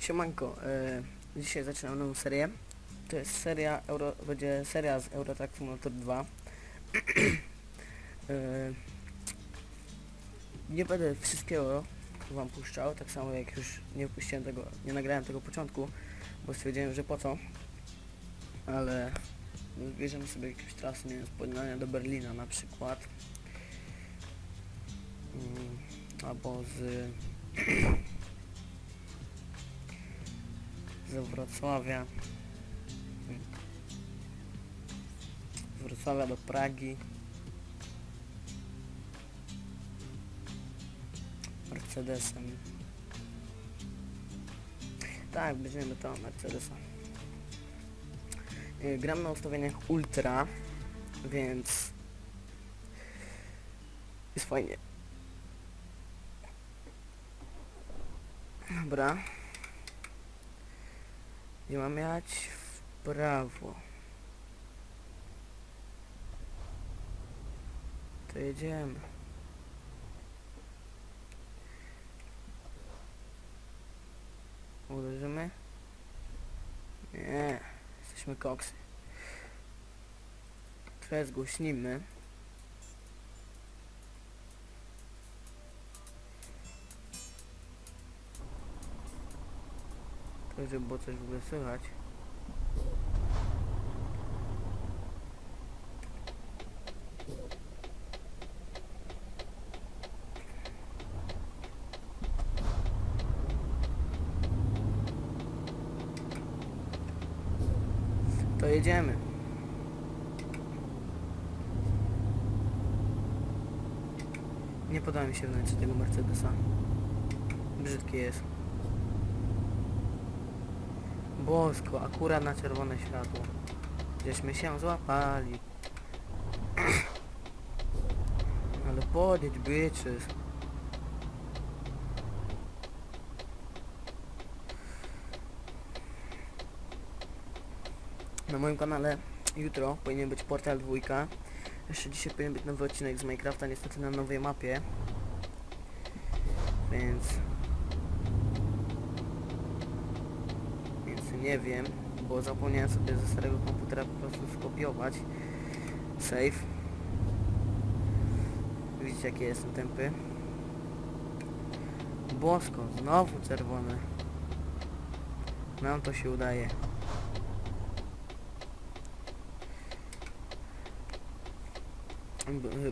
Siemanko, e, dzisiaj zaczynam nową serię. To jest seria Euro, będzie seria z Euro Truck Simulator 2. e, nie będę wszystkiego wam puszczał, tak samo jak już nie puściłem tego, nie nagrałem tego początku, bo stwierdziłem, że po co. Ale bierzemy sobie jakieś trasy, nie wiem, z do Berlina na przykład. Mm, albo z z Wrocławia. Z Wrocławia do Pragi. Mercedesem. Tak, weźmiemy to Mercedesa Yy, gram na ustawieniach Ultra więc jest fajnie. Dobra nie mam jechać w prawo. To jedziemy. Uderzymy? Nie, jesteśmy koksy. Trochę zgłośnimy. To żeby było coś w ogóle słychać. To jedziemy. Nie podoba mi się wnętrze tego Mercedesa. Brzydkie jest. Bosko, akurat na czerwone światło. Gdzieśmy się złapali. Ale podjedź, bitches. Na moim kanale jutro powinien być portal dwójka. Jeszcze dzisiaj powinien być nowy odcinek z Minecrafta, niestety na nowej mapie. Więc więc nie wiem, bo zapomniałem sobie ze starego komputera po prostu skopiować save. Widzicie jaki jestem tępy. Bosko, znowu czerwone. Nam to się udaje.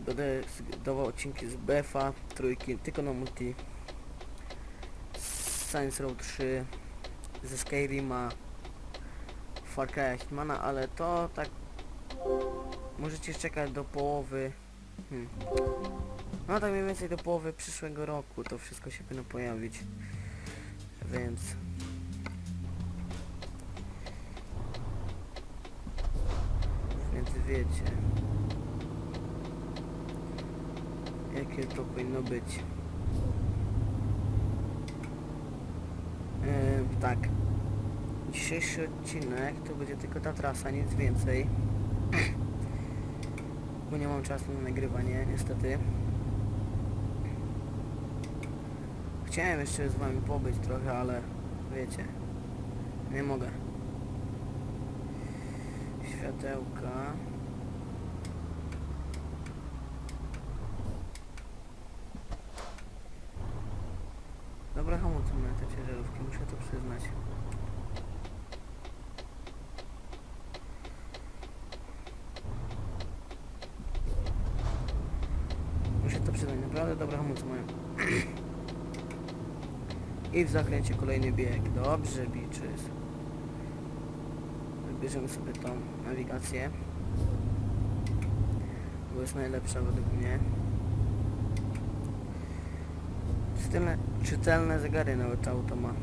Będę dawał odcinki z BFA, trójki, tylko na multi. Science Row 3, ze Skyrima, Far Cry Hitmana, ale to tak możecie czekać do połowy. Hmm. no tak mniej więcej do połowy przyszłego roku to wszystko się powinno pojawić. Więc więc wiecie jakie to powinno być tak Dzisiejszy odcinek to będzie tylko ta trasa, nic więcej. Bo nie mam czasu na nagrywanie, niestety. Chciałem jeszcze z wami pobyć trochę, ale wiecie, nie mogę. Światełka. Dobra hamulce mają te ciężarówki, muszę to przyznać. Muszę to przyznać, naprawdę dobre hamulce mają. I w zakręcie kolejny bieg. Dobrze, bitches. Wybierzemy sobie tą nawigację. Bo jest najlepsza według mnie. Czytelne, czytelne zegary nawet to auto ma.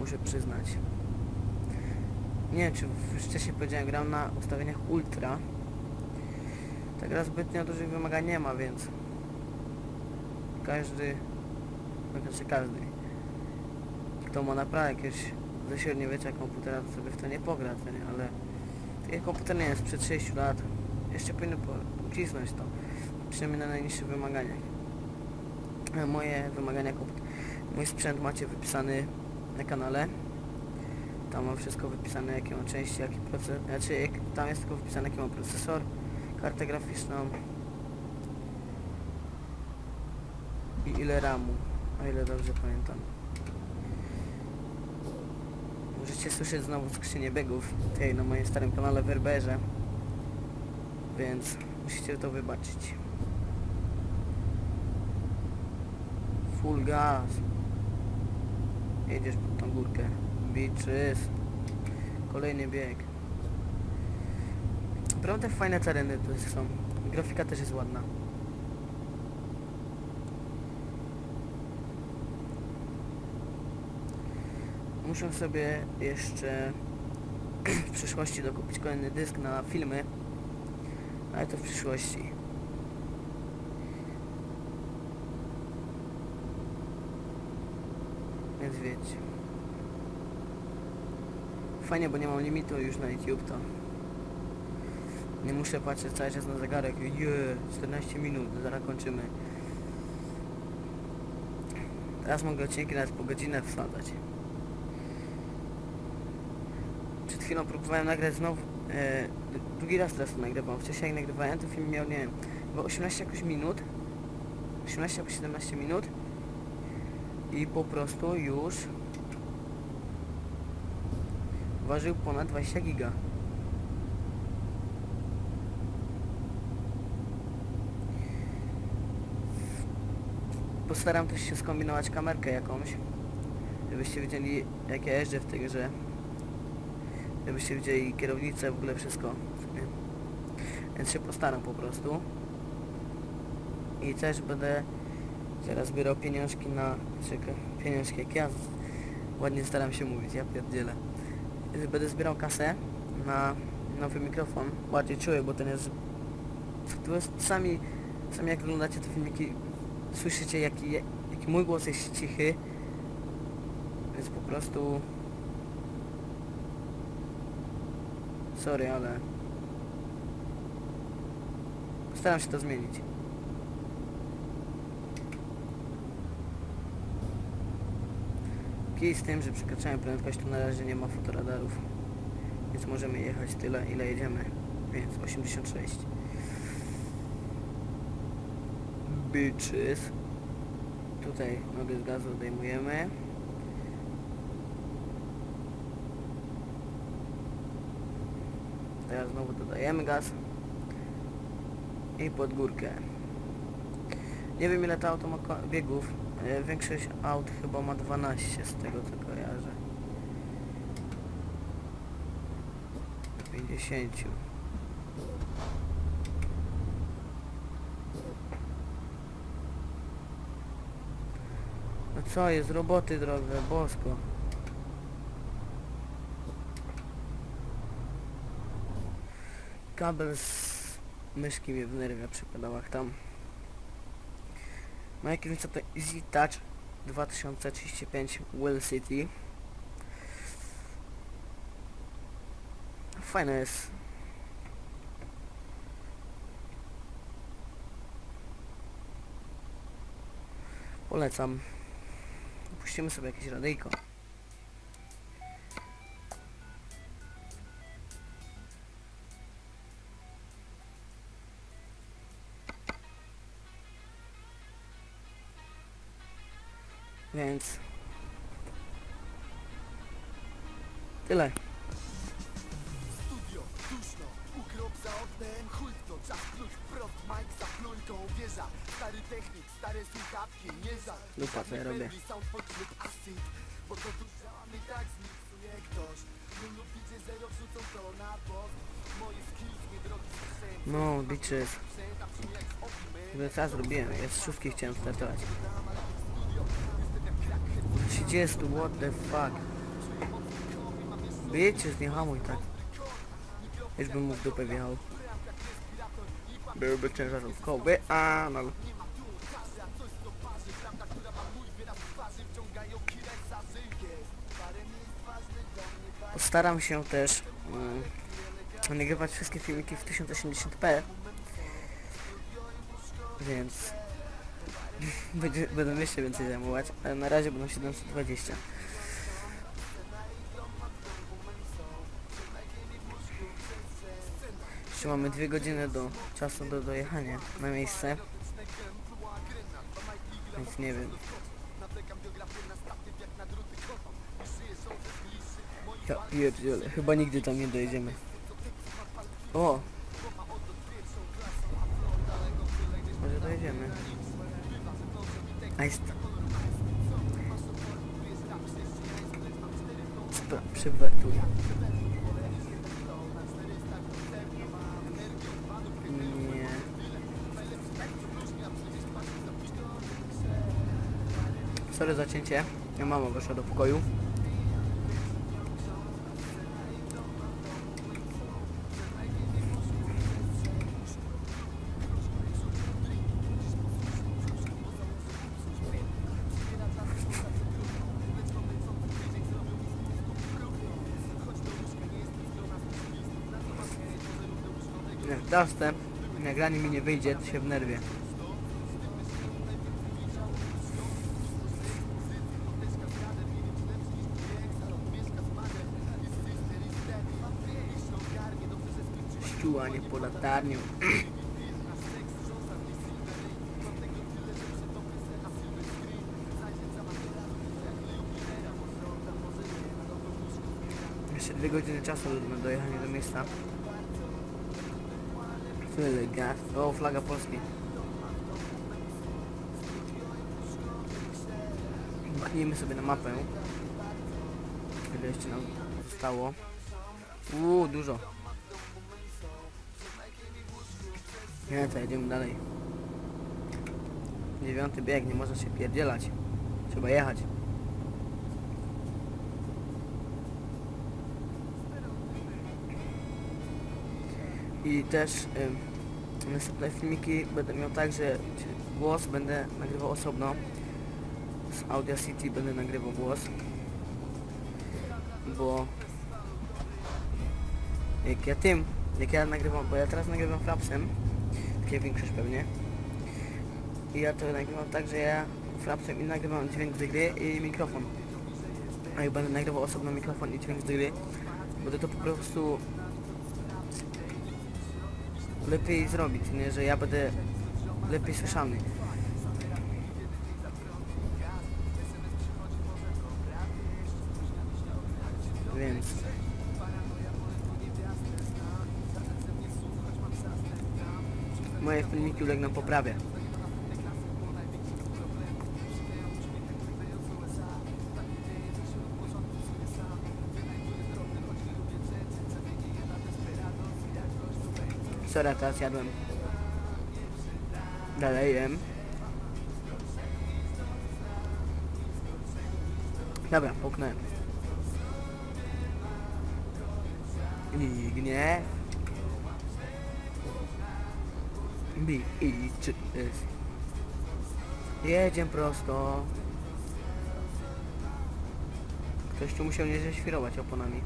Muszę przyznać. Nie wiem, czy wcześniej powiedziałem, gram na ustawieniach ultra. Ta gra zbytnio dużych wymagań nie ma, więc każdy, no znaczy każdy, kto ma naprawdę jakieś ze średniowiecza komputera, to sobie w to nie pogra, co nie? ale taki komputer nie jest sprzed 6 lat, jeszcze powinno po- ucisnąć to, przynajmniej na najniższych wymaganiach. E, Moje wymagania komput- mój sprzęt macie wypisany na kanale. Tam mam wszystko wypisane, jakie mam części, jaki procesor, znaczy jak, tam jest tylko wypisane, jaki mam procesor, kartę graficzną i ile RAMu, o ile dobrze pamiętam. Możecie słyszeć znowu skrzynię biegów tej na moim starym kanale Werberze, więc musicie to wybaczyć. Full gas. Jedziesz pod tą górkę. Beaches. Kolejny bieg. Naprawdę fajne tereny to są. Grafika też jest ładna. Muszę sobie jeszcze w przyszłości dokupić kolejny dysk na filmy. Ale to w przyszłości. Wiecie. Fajnie, bo nie mam limitu już na YouTube to. Nie muszę patrzeć cały czas na zegarek. Je, 14 minut, zaraz kończymy. Teraz mogę odcinki nawet po godzinę wsadzać. Przed chwilą próbowałem nagrać znowu. E, drugi raz teraz to nagrywam. Wcześniej nagrywałem to film miał, nie wiem, chyba 18 jakoś minut. 18 albo 17 minut. I po prostu już ważył ponad 20 giga. Postaram też się skombinować kamerkę jakąś, żebyście wiedzieli jak ja jeżdżę w tej grze. Żebyście widzieli kierownicę, w ogóle wszystko. Więc się postaram po prostu. I też będę teraz zbierał pieniążki na... Czekaj, pieniążki jak ja ładnie staram się mówić, ja pierdzielę. Będę zbierał kasę na nowy mikrofon. Bardziej czuję, bo ten jest... To jest sami, sami jak oglądacie te filmiki, słyszycie jaki, jaki mój głos jest cichy. Więc po prostu... Sorry, ale... Staram się to zmienić. Kij z tym, że przekraczałem prędkość, to na razie nie ma fotoradarów. Więc możemy jechać tyle, ile jedziemy. Więc 86. Bitches. Tutaj nogę z gazu odejmujemy. Teraz znowu dodajemy gaz. I pod górkę. Nie wiem ile to auto ma biegów. E, Większość aut chyba ma 12 z tego co kojarzę. 50. No co jest, roboty drogie, bosko. Kabel z myszki mnie wnerwia przy pedałach tam. Moja kierownica to Easy Touch 2035 Will City. Fajne jest. Polecam. Puścimy sobie jakieś radyjko. Więc... Tyle. Studio, duszno, ukrop za oknem, chuj w to, czas pluć wprost, Mike za plujką, wieża, stary technik, stare słuchawki, nie za Dupa, co ja robię. Soundpoint lub acid, bo to tu działamy tak zmiksuje ktoś, lubicie zero, wrzucą to na bok, moje skills, nie drogi sprzęt, No, bitches. Co zrobiłem? Ja z szóstki chciałem startować. 30, what the fuck? Bitches, nie hamuj tak. Już bym mu w dupę wjechał. Byłby ciężarówkowy, a no. Postaram się też mm, nagrywać wszystkie filmiki w 1080p. Więc będzie, będą jeszcze więcej zajmować, ale na razie będą 720. Jeszcze mamy 2 godziny do czasu do dojechania na miejsce. Więc nie wiem. Ja pierdziele, chyba nigdy tam nie dojedziemy. O! Może dojedziemy. A jest... Spra- Przywetuj. Nie. Sorry za cięcie. Ja mama weszła do pokoju. Dostęp, nagranie mi nie wyjdzie, to się w nerwie. Ściółanie po latarniu. Jeszcze dwie godziny czasu na dojechanie do miejsca. Gaz. O, flaga Polski. Machnijmy sobie na mapę. Ile jeszcze nam zostało? Uuu, dużo. Nie, to jedziemy dalej. Dziewiąty bieg, nie można się pierdzielać. Trzeba jechać. I też ym, następne filmiki będę miał tak, że głos będę nagrywał osobno. Z Audacity będę nagrywał głos. Bo jak ja tym, jak ja nagrywam, bo ja teraz nagrywam frapsem, tak jak większość pewnie. I ja to nagrywam tak, że ja frapsem i nagrywam dźwięk z gry i mikrofon. A jak będę nagrywał osobno mikrofon i dźwięk z gry, będę to po prostu lepiej zrobić, nie? Że ja będę lepiej słyszany. Więc... Moje filmiki ulegną poprawie. Sorry, teraz jadłem. Dalej jem. Dobra, połknąłem. I gniew. Bi i czy jest. Jedziemy prosto. Ktoś tu musiał nieźle świrować oponami.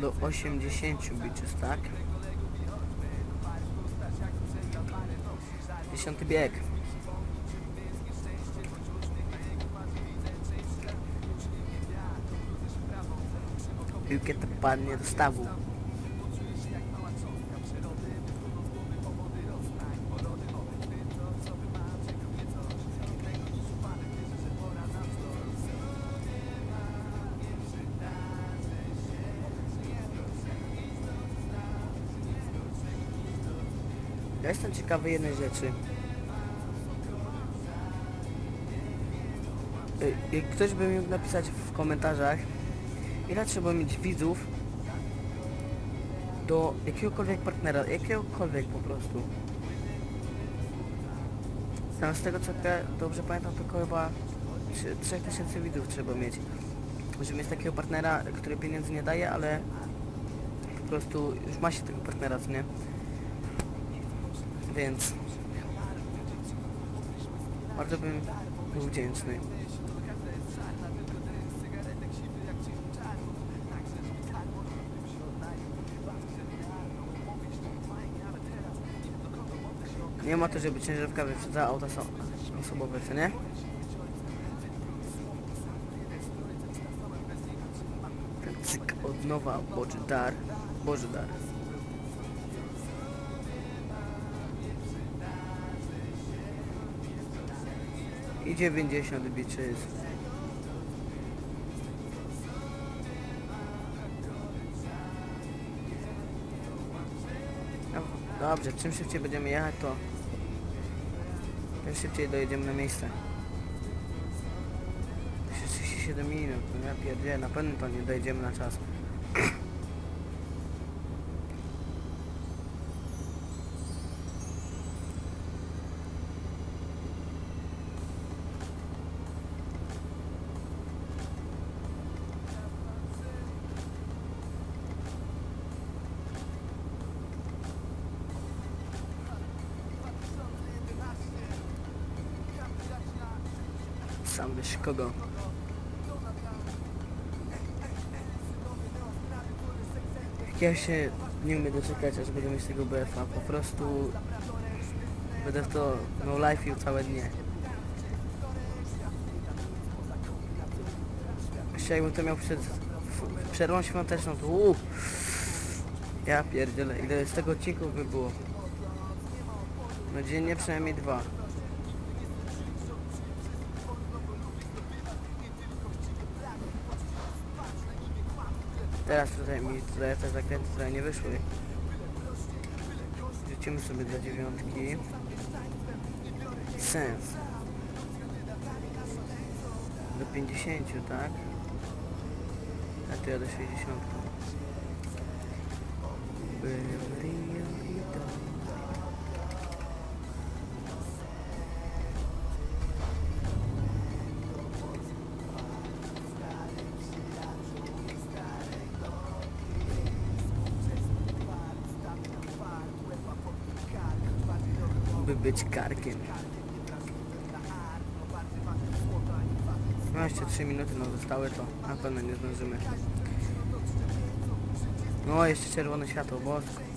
Do 80 bitches, tak? Dziesiąty bieg. Piłkę to padnie do stawu. Ja jestem ciekawy jednej rzeczy. Y, Jak ktoś by mógł napisać w komentarzach, ile trzeba mieć widzów do jakiegokolwiek partnera, jakiegokolwiek po prostu. Z tego co dobrze pamiętam, to chyba 3000 widzów trzeba mieć. Żeby mieć takiego partnera, który pieniędzy nie daje, ale po prostu już ma się tego partnera, co nie? Więc bardzo bym był wdzięczny. Nie ma to, żeby ciężarówka wyprzedzała auta so osobowe, co nie? Cyk od nowa, Boży dar, Boży dar. I 90 bitches. No, dobrze, czym szybciej będziemy jechać, to tym szybciej dojedziemy na miejsce. Jeszcze 37 minut, no ja pierdzielę, na pewno to nie dojedziemy na czas. Kogo. Ja się nie umiem doczekać, aż będę mieć tego BF-a. Po prostu będę w to no life całe dnie. Jeszcze jakbym to miał przed przerwą świąteczną, to. Ja pierdzielę, ile z tego odcinków by było. No dziennie przynajmniej dwa. Teraz tutaj mi tutaj te zakręty trochę nie wyszły. Rzucimy sobie do dziewiątki. Sens. Do 50, tak? A tu ja do 60. Był być karkiem. No jeszcze 3 minuty nam zostały, to na pewno nie zdążymy. No jeszcze czerwone światło, bosko.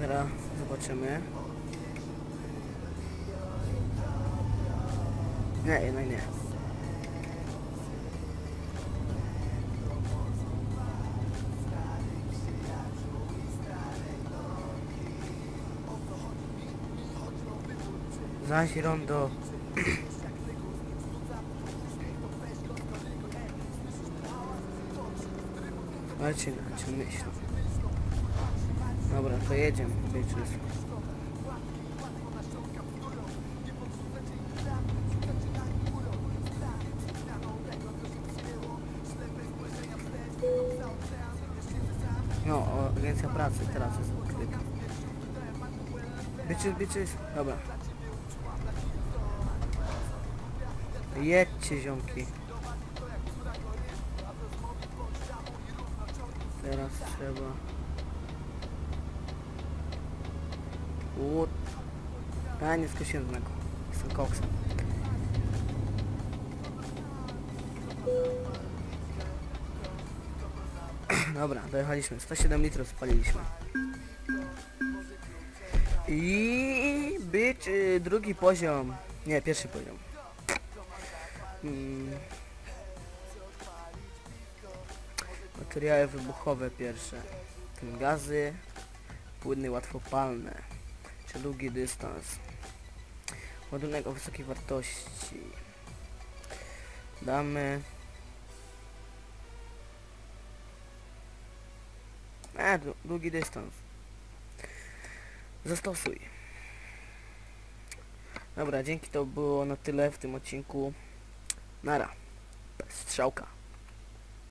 Teraz zobaczymy. Nie, jednak nie. Zaś rondo. Macie na myślę. Dobra, to jedziemy, bitches. No, agencja pracy teraz jest odkryta. Bitches, bitches. Dobra. Jedźcie, ziomki. Teraz trzeba... Łód... A, nie skosiłem znaku. Jestem koksem. Dobra, dojechaliśmy. 107 litrów spaliliśmy. I być y, drugi poziom. Nie, pierwszy poziom. Mm. Materiały wybuchowe pierwsze. Tym gazy, płyny łatwopalne, czy długi dystans. Ładunek o wysokiej wartości. Damy... E, dłu- długi dystans. Zastosuj. Dobra, dzięki to było na tyle w tym odcinku. Nara. Strzałka.